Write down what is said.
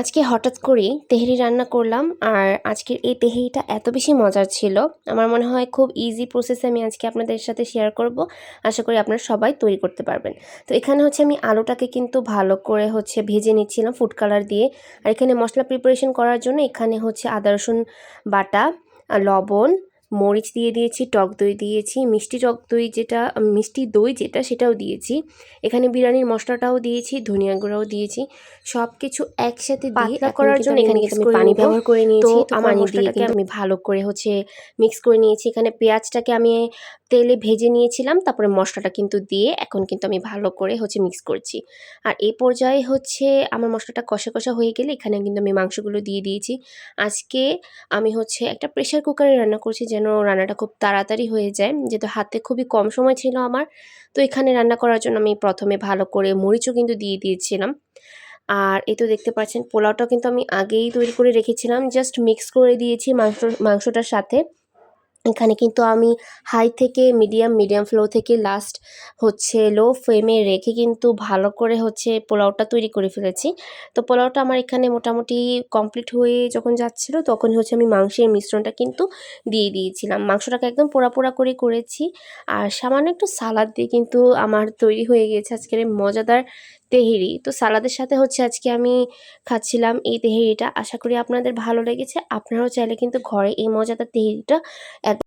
আজকে হঠাৎ করেই তেহরি রান্না করলাম আর আজকের এই তেহরিটা এত বেশি মজার ছিল। আমার মনে হয় খুব ইজি প্রসেসে আমি আজকে আপনাদের সাথে শেয়ার করব। আশা করি আপনারা সবাই তৈরি করতে পারবেন। তো এখানে হচ্ছে আমি আলুটাকে কিন্তু ভালো করে হচ্ছে ভেজে নিচ্ছিলাম ফুড কালার দিয়ে। আর এখানে মশলা প্রিপারেশন করার জন্য এখানে হচ্ছে আদা রসুন বাটা লবণ মরিচ দিয়ে দিয়েছি টক দই দিয়েছি মিষ্টি টক দই যেটা মিষ্টি দই যেটা সেটাও দিয়েছি। এখানে বিরিয়ানির মশলাটাও দিয়েছি ধনিয়া গুঁড়াও দিয়েছি সব কিছু একসাথে দিয়ে করার জন্য এখানে পানি ব্যবহার করে নিয়েছি। তো আমার মশলাটাকে আমি ভালো করে হচ্ছে মিক্স করে নিয়েছি। এখানে পেঁয়াজটাকে আমি তেলে ভেজে নিয়েছিলাম তারপরে মশলাটা কিন্তু দিয়ে এখন কিন্তু আমি ভালো করে হচ্ছে মিক্স করছি। আর এই পর্যায়ে হচ্ছে আমার মশলাটা কষা কষা হয়ে গেলে এখানে কিন্তু আমি মাংসগুলো দিয়ে দিয়েছি। আজকে আমি হচ্ছে একটা প্রেশার কুকারে রান্না করছি যেন রান্নাটা খুব তাড়াতাড়ি হয়ে যায়। যেহেতু হাতে খুবই কম সময় ছিল আমার, তো এখানে রান্না করার জন্য আমি প্রথমে ভালো করে মরিচও কিন্তু দিয়ে দিয়েছিলাম। আর এই তো দেখতে পাচ্ছেন পোলাওটা কিন্তু আমি আগেই তৈরি করে রেখেছিলাম। জাস্ট মিক্স করে দিয়েছি মাংস, মাংসটার সাথে। এখানে কিন্তু আমি হাই থেকে মিডিয়াম মিডিয়াম ফ্লো থেকে লাস্ট হচ্ছে লো ফ্লেমে রেখে কিন্তু ভালো করে হচ্ছে পোলাওটা তৈরি করে ফেলেছি। তো পোলাওটা আমার এখানে মোটামুটি কমপ্লিট হয়ে যখন যাচ্ছিল তখন হচ্ছে আমি মাংসের মিশ্রণটা কিন্তু দিয়ে দিয়েছিলাম। মাংসটাকে একদম পোড়া পোড়া করে করেছি। আর সামান্য একটু সালাদ দিয়ে কিন্তু আমার তৈরি হয়ে গিয়েছে আজকের মজাদার তেহেরি। তো সালাদের সাথে হচ্ছে আজকে আমি খাচ্ছিলাম এই তেহেরিটা। আশা করি আপনাদের ভালো লেগেছে। আপনারাও চাইলে কিন্তু ঘরে এই মজাদার তেহেরিটা